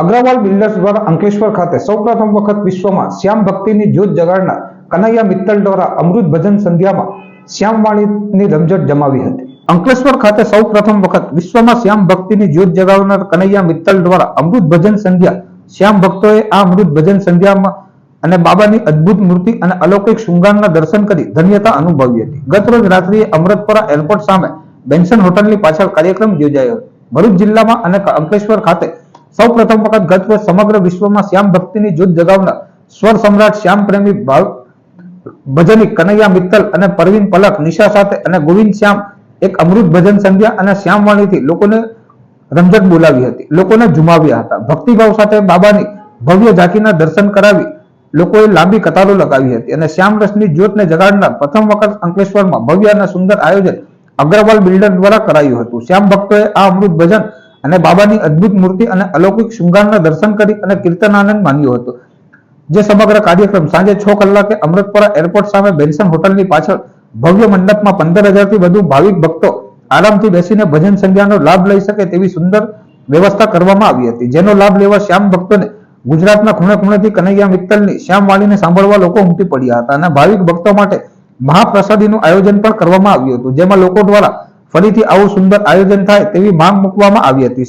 Agarwal builders દ્વારા અંકલેશ્વર ખાતે સૌપ્રથમ વખત વિશ્વમાં શ્યામ ભક્તિની જ્યોત જગાડનાર કનૈયા મિત્તલ દ્વારા અમૃત ભજન સંધ્યામાં શ્યામવાણીની રમઝટ જમાવી હતી. અંકલેશ્વર ખાતે સૌપ્રથમ વખત વિશ્વમાં શ્યામ ભક્તિની જ્યોત જગાવનાર કનૈયા મિત્તલ દ્વારા અમૃત ભજન સંધ્યા, શ્યામ ભક્તોએ આ અમૃત ભજન સંધ્યામાં અને બાબાની અદ્ભુત મૂર્તિ અને અલૌકિક શૃંગારના દર્શન કરી ધન્યતા અનુભવી હતી. ગત રોજ રાત્રિએ અમૃતપરા એરપોર્ટ સામે બેન્સન હોટલની પાછળ કાર્યક્રમ યોજાયો. હતો ભરૂચ જિલ્લામાં અને અંકલેશ્વર ખાતે સૌ પ્રથમ વખત ગત વર્ષ સમગ્ર વિશ્વમાં શ્યામ ભક્તિની જૂથ જગાવનાર સ્વર સમ્રાટ શ્યામ પ્રેમી ભાવ કનૈયા મિત્તલ અને પરવીન પલક, નિશા સાથે અને ગોવિંદ શ્યામ એક અમૃત ભજન સંધ્યા અને શ્યામવાણીથી લોકોને રમઝટ બોલાવી હતી. લોકોને ઝુમાવ્યા હતા. ભક્તિભાવ સાથે બાબાની ભવ્ય ઝાંખીના દર્શન કરાવી લોકોએ લાંબી કતારો લગાવી હતી અને શ્યામ રસની જ્યોતને જગાડનાર પ્રથમ વખત અંકલેશ્વરમાં ભવ્ય અને સુંદર આયોજન અગ્રવાલ બિલ્ડર દ્વારા કરાયું હતું. શ્યામ ભક્તોએ આ અમૃત ભજન અને બાબાની અદ્ભુત મૂર્તિ અને અલૌકિક શૃંગારના દર્શન કરી અને કીર્તનાનંદ માન્યો હતો. જે સમગ્ર કાર્યક્રમ સાંજે છ કલાકે અમૃતપુરા એરપોર્ટ સામે બેન્સન હોટલની પાછળ ભવ્ય મંડપમાં પંદર હજારથી વધુ ભાવિક ભક્તો આરામથી બેસીને ભજન સંધ્યાનો લાભ લઈ શકે તેવી સુંદર વ્યવસ્થા કરવામાં આવી હતી. જેનો લાભ લેવા શ્યામ ભક્તોને ગુજરાતના ખૂણે ખૂણેથી કનૈયા મિત્તલની, શ્યામ વાળીને સાંભળવા લોકો ઉમટી પડ્યા હતા અને ભાવિક ભક્તો માટે મહાપ્રસાદીનું આયોજન પણ કરવામાં આવ્યું હતું, જેમાં લોકો દ્વારા ફરીથી આવું સુંદર આયોજન થાય તેવી માંગ મૂકવામાં આવી હતી.